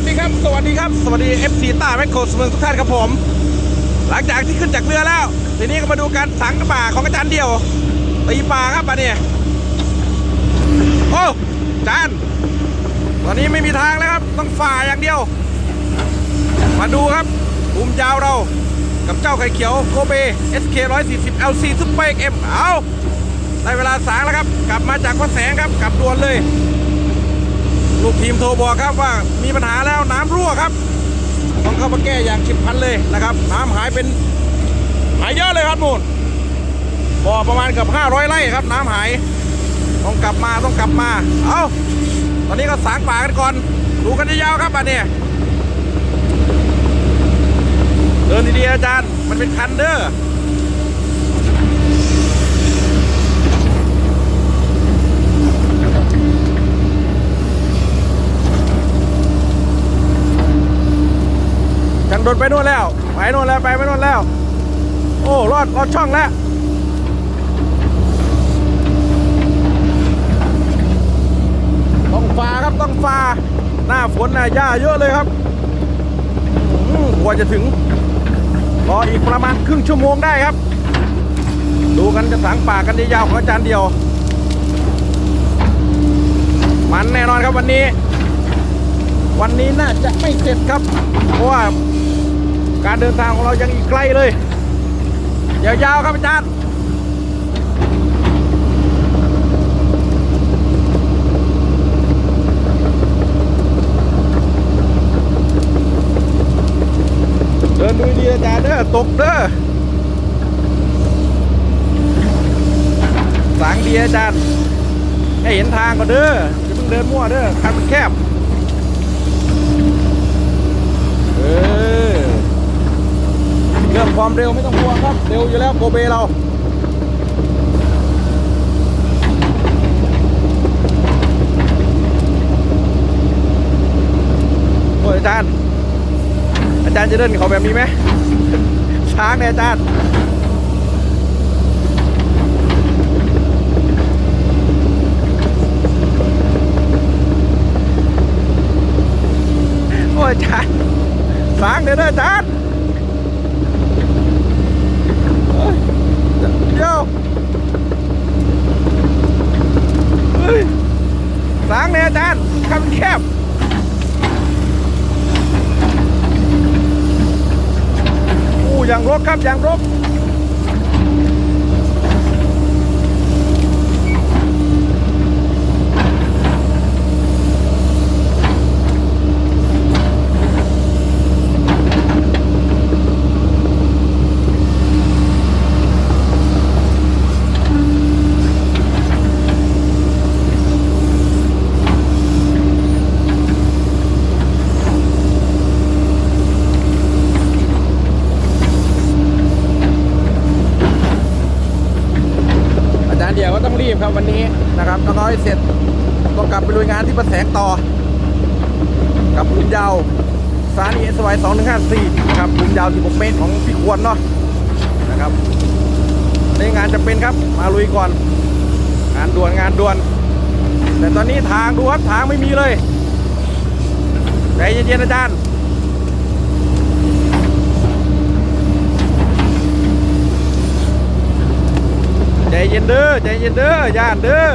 วัสดีครับ สวัสดี FC ต้าแมคโครสมืองทุกท่านครับผม หลังจากที่ขึ้นจากเรือแล้ว ทีนี้ก็มาดูการสังป่าของอาจารย์เดียว ตีปลาครับอันนี้โอ้อาจารย์ตอนนี้ไม่มีทางแล้วครับ ต้องฝ่าอย่างเดียว มาดูครับภูมิยาวเรา กับเจ้าไข่เขียวโกเบ SK 140 LC Super XM เอาได้เวลาสางแล้วครับ กลับมาจากพระแสงครับ กลับด่วนเลย ลูกทีมโทรบอกครับว่ามีปัญหาแล้วน้ำรั่วครับต้องเข้ามาแก้อย่างฉิบพลันเลยนะครับ น้ำหายเป็นหายเยอะเลยครับนู่นบ่อประมาณเกือบ500ไร่ครับ น้ำหายต้องกลับมาต้องกลับมา เอาตอนนี้ก็สางป่ากันก่อนดูกันยาวๆครับอันนี้เดินดีๆอาจารย์มันเป็นคันเด้อ จังโด นไปนู่นแล้ว ไปนู่นแล้ว ไปไปนู่นแล้ว โอ้รอดรอดช่องแล้วต้องฟ้าครับต้องฟ้า หน้าฝนน่ะหญ้าเยอะเลยครับกว่าจะถึงรออีกประมาณครึ่งชั่วโมงได้ครับ ดูกันจะสังป่ากันยาวของอาจารย์เดียว มันแน่นอนครับวันนี้ วันนี้น่าจะไม่เสร็จครับ เพราะว่า การเดินทางของเรายังอีกไกลเลย ยาวๆครับอาจารย์เดินดูดีอาจารย์เด้อตกเด้อสางดีอาจารย์ให้เห็นทางก่อนเด้ออย่าเพิ่งเดินมั่วเด้อคันมันแคบ เออเรื่องความเร็วไม่ต้องห่วงครับ เร็วอยู่แล้วโกเบเราโอ้ยอาจารย์ อาจารย์จะเดินเขาแบบนี้ไหมช้างเนี่ยอาจารย์โอ้ยอาจารย์สางเดี๋ยวนะอาจารย์เฮ้ย เดี๋ยวเฮ้ยสางเนี่ยอาจารย์คำแคบอู้อย่างรกครับอย่างรกอาจารย์เดียวก็ต้องรีบครับวัน นะครับต้องเอาให้เสร็จต้องกลับไปลุยงานที่ประแสงต่อ กับภูมิยาวสานีเอสวายสองหนึ่งห้าสี่นะครับภูมิยาว16เมตรของพี่ควรเนาะนะครับในงานจะเป็นครับมาลุยก่อน งานด่วนงานด่วน แต่ตอนนี้ทางดูครับทางไม่มีเลยใจเย็นๆอาจารย์ใจเย็นเด้อใจเย็นเด้อย่านเด้อ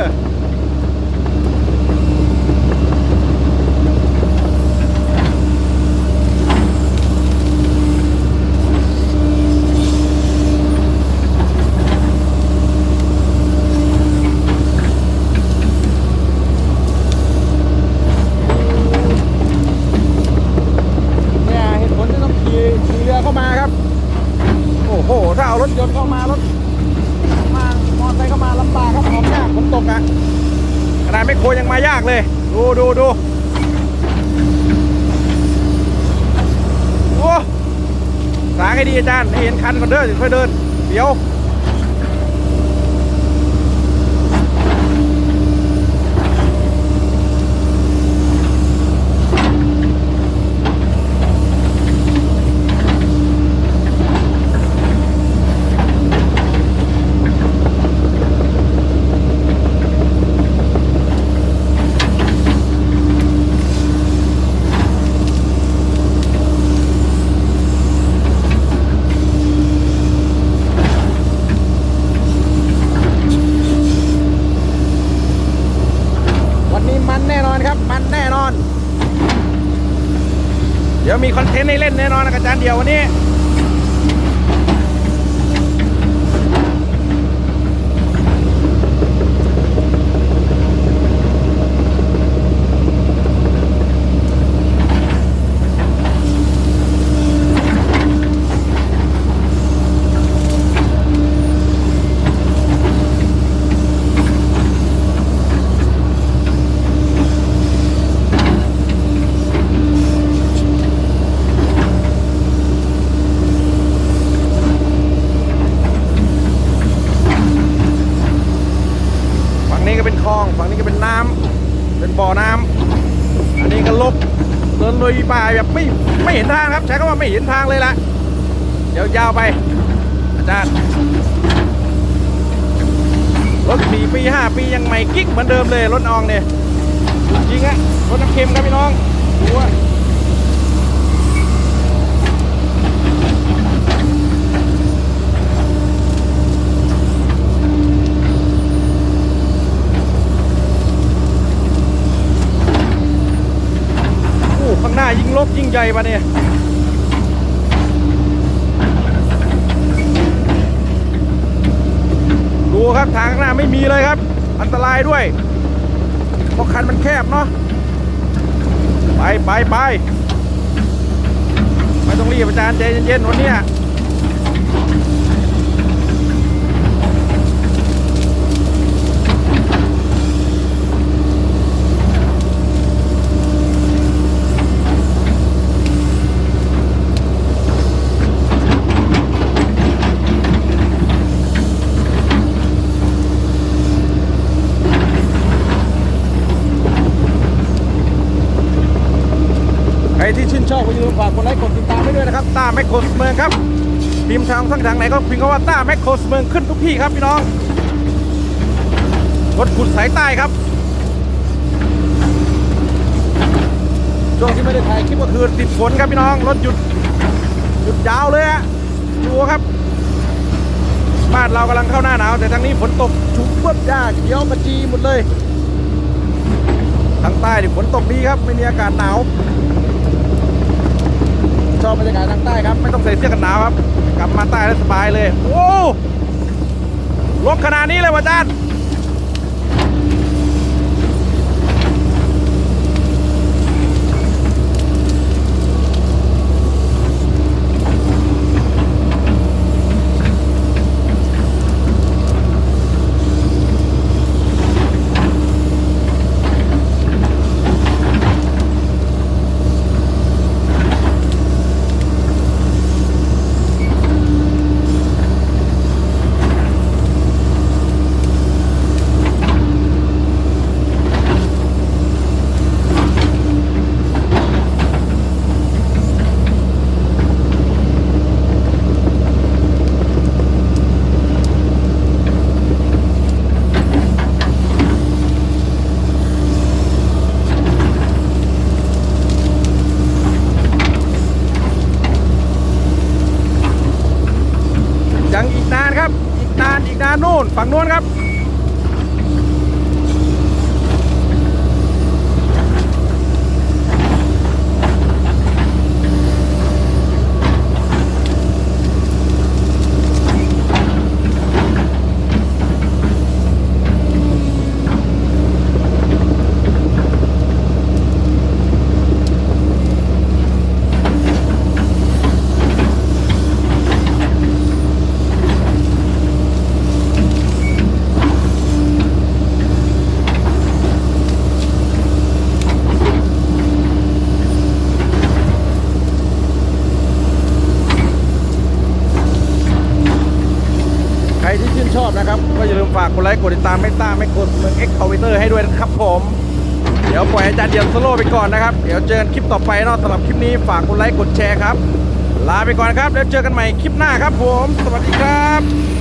เนี่ยเหตุผลที่ต้องขี่ขี่เรือเข้ามาครับ โอ้โห ถ้าเอารถยนต์เข้ามารถ มามอเตอร์ไซค์เข้ามาลำบากครับออกยากฝนตกอะขนาดไม่โครยังมายากเลย ดูดูดูโอ้สางให้ดีอาจารย์ให้เห็นคันก่อนเดินค่อยเดินเดี๋ยว โครับ มันแน่นอน เดี๋ยวมีคอนเทนต์ให้เล่นแน่นอนนะอาจารย์เดียววันนี้ ฝั่งนี้ก็เป็นคลอง ฝั่งนี้ก็เป็นน้ำ เป็นบ่อน้ำ อันนี้ก็ลบเดินลุย ป่าแบบไม่ไม่เห็นทางครับ ใช้คำว่าไม่เห็นทางเลยละเดี๋ยวยาวไป อาจารย์รถสี่ปีห้าปียังใหม่กิ๊กเหมือนเดิมเลยรถอองเนี่ยจริงอะรถน้ำเค็มครับพี่น้องดูว่าโอ้ข้างหน้ายิ่งลบยิ่ง ใหญ่ปะเนี่ยดูครับทางข้างหน้าไม่มีเลยครับ อันตรายด้วย เพราะคันมันแคบเนาะไปไปไปไม่ต้องรีบอาจารย์ใจเย็นๆวันเนี้ยใค รที่ชื่นชอบก็อย่าลืมฝากกดไลค์กดติดตามไว้ด้วยนะครับต้าแมคโครสเมืองครับพิมพ์ทางช่องทางไหนก็พิมพ์คำว่าต้าแมคโครสเมืองขึ้นทุกที่ครับพี่น้องรถขุดสายใต้ครับช่วงที่ไม่ได้ถ่ายคลิปก็คือติดฝนครับพี่น้องรถหยุดหยุดยาวเลยอะดูครับบ้านเรากำลังเข้าหน้าหนาว แต่ทางนี้ฝนตกชุบเปื้อนหญ้าเขียวกระจีหมดเลย ทางใต้นี่ฝนตกดีครับ ไม่มีอากาศหนาว ชอบบรรยากาศทางใต้ครับ ไม่ต้องใส่เสื้อกันหนาวครับ กลับมาใต้แล้วสบายเลย โอ้ลกขนาดนี้เลยวะจ้าย์ ยังอีกนานครับ อีกนานอีกนานนู่นฝั่งนู้นครับ ใคร ที่ชื่นชอบนะครับ ก็อย่าลืมฝากกดไลค์กดติดตามไม่ต้าไม่กดเมืองเอ็กคอมพิวเตอร์ให้ด้วยนะครับผม เดี๋ยวปล่อยอาจารย์เดียวโซโล่ไปก่อนนะครับ เดี๋ยวเจอกันคลิปต่อไปเนอะสำหรับคลิปนี้ฝากกดไลค์กดแชร์ครับ ลาไปก่อนครับแล้วเจอกันใหม่คลิปหน้าครับผม สวัสดีครับ